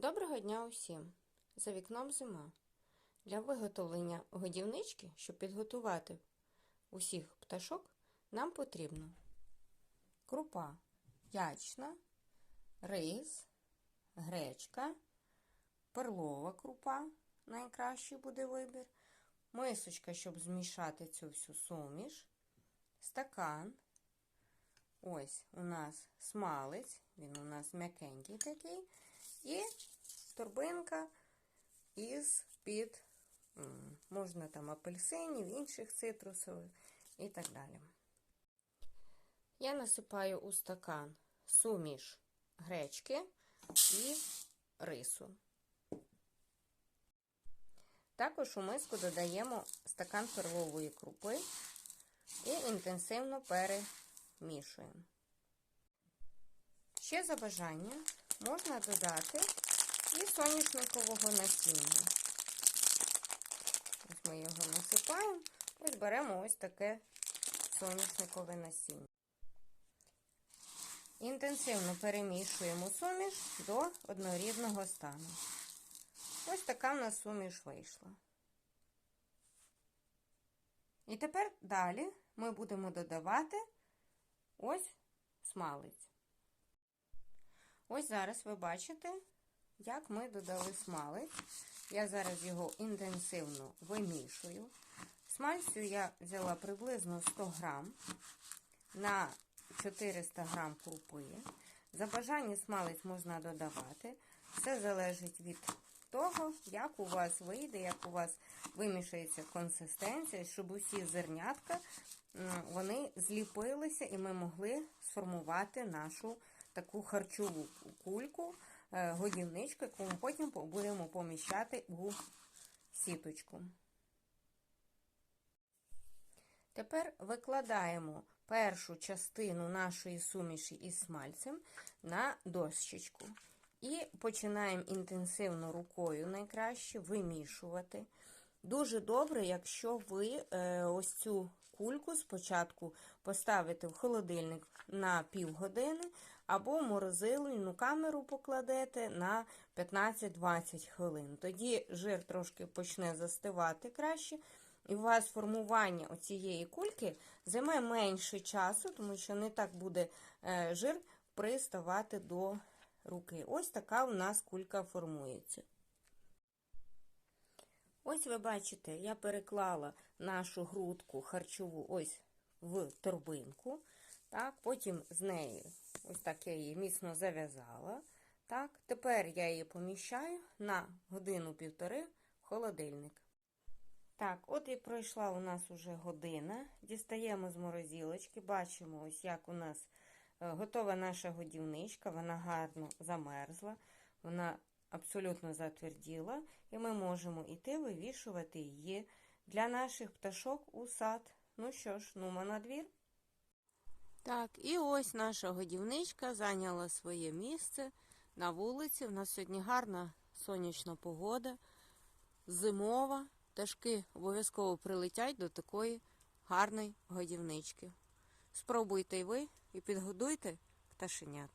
Доброго дня усім! За вікном зима. Для виготовлення годівнички, щоб підготувати усіх пташок, нам потрібно крупа ячна, рис, гречка, перлова крупа, найкращий буде вибір, мисочка, щоб змішати цю всю суміш, стакан. Ось у нас смалець, він у нас м'якенький такий. І торбинка із під, можна там апельсинів, інших цитрусових і так далі. Я насипаю у стакан суміш гречки і рису. Також у миску додаємо стакан перлової крупи і інтенсивно перемішуємо. Ще за бажання можна додати і соняшникового насіння. Ось ми його насипаємо, ось беремо ось таке соняшникове насіння. Інтенсивно перемішуємо суміш до однорідного стану. Ось така в нас суміш вийшла. І тепер далі ми будемо додавати ось смалець. Ось зараз ви бачите, як ми додали смалець. Я зараз його інтенсивно вимішую. Смальцю я взяла приблизно 100 грам на 400 грам крупи. За бажання смалець можна додавати. Все залежить від того, як у вас вийде, як у вас вимішається консистенція, щоб усі зернятка вони зліпилися і ми могли сформувати нашу таку харчову кульку, е, годівничку, яку ми потім будемо поміщати у сіточку. Тепер викладаємо першу частину нашої суміші із смальцем на дощечку. І починаємо інтенсивно рукою найкраще вимішувати. Дуже добре, якщо ви е, ось цю кульку спочатку поставите в холодильник на півгодини, або морозильну камеру покладете на 15-20 хвилин. Тоді жир трошки почне застивати краще. І у вас формування цієї кульки займе менше часу, тому що не так буде е, жир приставати до руки. Ось така у нас кулька формується. Ось ви бачите, я переклала нашу грудку харчову ось в торбинку. Так, Потім з нею, ось так я її міцно зав'язала. Так, Тепер я її поміщаю на годину-півтори в холодильник. Так, от і пройшла у нас уже година. Дістаємо з морозілочки, бачимо, ось як у нас е, готова наша годівничка, вона гарно замерзла, вона абсолютно затверділа, і ми можемо йти вивішувати її для наших пташок у сад. Ну що ж, нума на двір. Так, і ось наша годівничка зайняла своє місце на вулиці. У нас сьогодні гарна сонячна погода, зимова. Пташки обов'язково прилетять до такої гарної годівнички. Спробуйте й ви і підгодуйте пташенят.